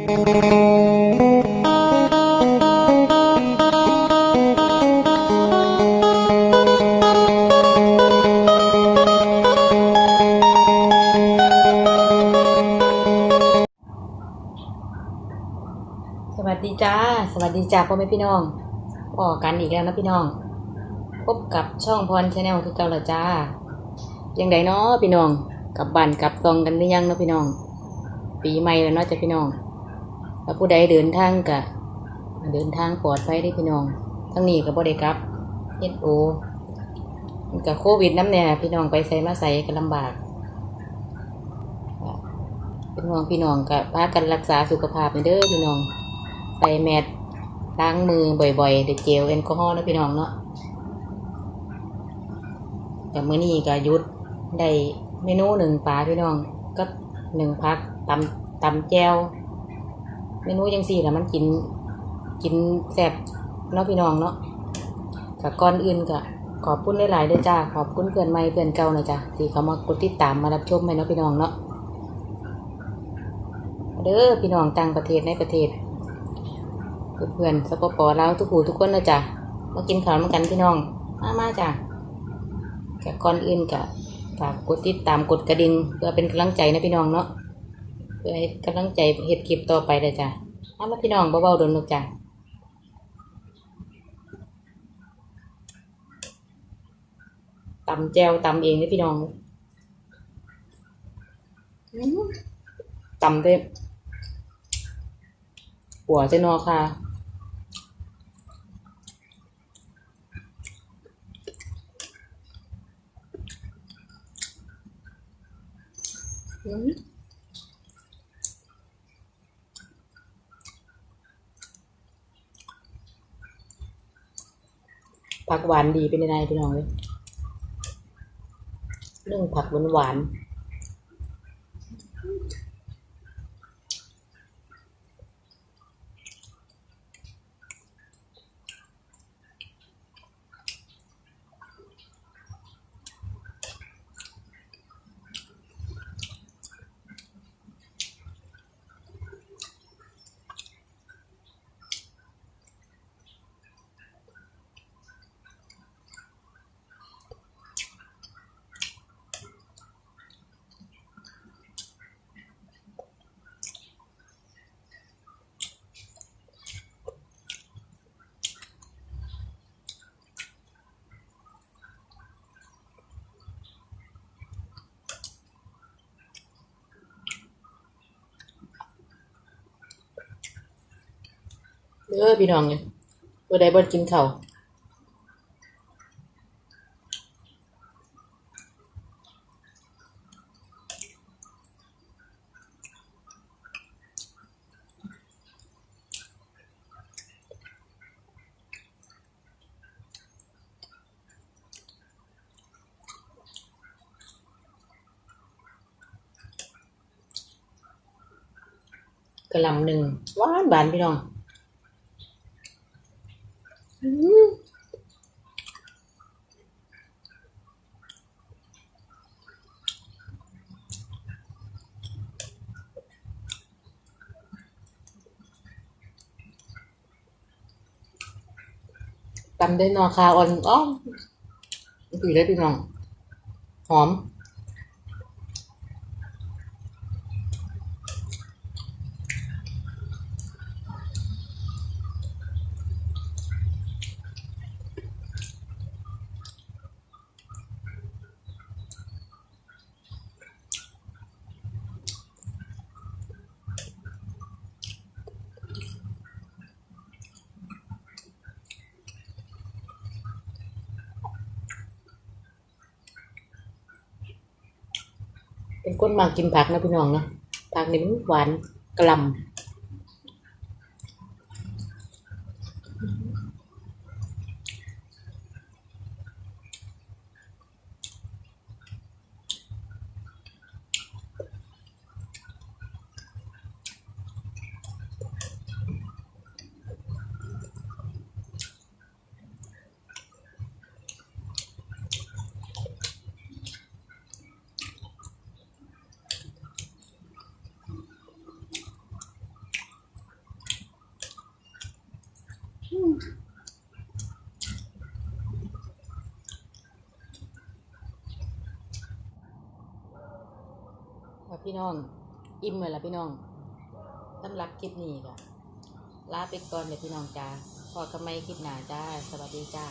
สวัสดีจ้า สวัสดีจ้าพ่อแม่พี่น้องพอกันอีกแล้วนะพี่น้อง พบกับช่องพรชาแนลคือเก่าละจ้ายังไดเนาะพี่น้องกลับบ้านกลับซองกันหรือยังเนาะพี่น้อง ปีใหม่แล้วเนาะจ้ะพี่น้อง ถ้าผู้ใดเดินทางกะเดินทางปลอดภัยได้พี่น้อง ทั้งนี้ก็บ่ได้กลับเฮ็ดโอกับโควิดน้ำเนี่ยพี่น้องไปใส่มาใส่ก็ลำบากเป็นห่วงพี่น้องก็พากันรักษาสุขภาพไปเด้อพี่น้องใส่แมสล้างมือบ่อยๆเด็ดเจลแอลกอฮอล์นะพี่น้องเนาะแต่มื้อนี้ก็ยุดได้เมนูหนึ่งปลาพี่น้องก็หนึ่งพักตำตำแจว เมนูยังสี่แล้วมันกิน กินแซ่บเนาะพี่น้องเนาะกับก่อนอื่นก็ขอบคุณหลายๆเลยจ้า ขอบคุณเพื่อนใหม่เพื่อนเก่านะจ้าที่เขามากดติดตามมารับชมให้เนาะพี่น้องเนาะเด้อพี่น้องต่างประเทศในประเทศ เพื่อนๆสปปลาวทุกผู้ทุกคนนะจ๊ะมากินข้าวมากันพี่น้องมามาจ้ะแกก่อนอื่นกะฝากกดติดตามกดกระดิ่งเพื่อเป็นกำลังใจนะพี่น้องเนาะ เพื่อให้กำลังใจเฮ็ดคลิปต่อไปเลยจ้ะมามาพี่น้องเบาๆโดนลูกจ้ะตำแจวตำเองเลยพี่น้องตำเด้หัวเจนอค่ะอืม ผักหวานดีเป็นยังไงพี่น้องเลยเรื่องผักหวานหวาน เด้อพี่น้องเลยตัวใดบ่กินข้าวกระลำหนึ่งหวานบานพี่น้อง ตำได้นอคาอ่อนอ้อมสีได้พี่น้อง หอม เป็นคนมากกินผักนะพี่น้องเนาะผักนี่มันหวานกล่ำ ค่ะพี่น้อง อิ่มเหมือนละพี่น้องสำหรับคลิปนี้ค่ะลาไปก่อนเลยพี่น้องจ้าพอทำไม่คลิปหนาจ้า สวัสดีจ้า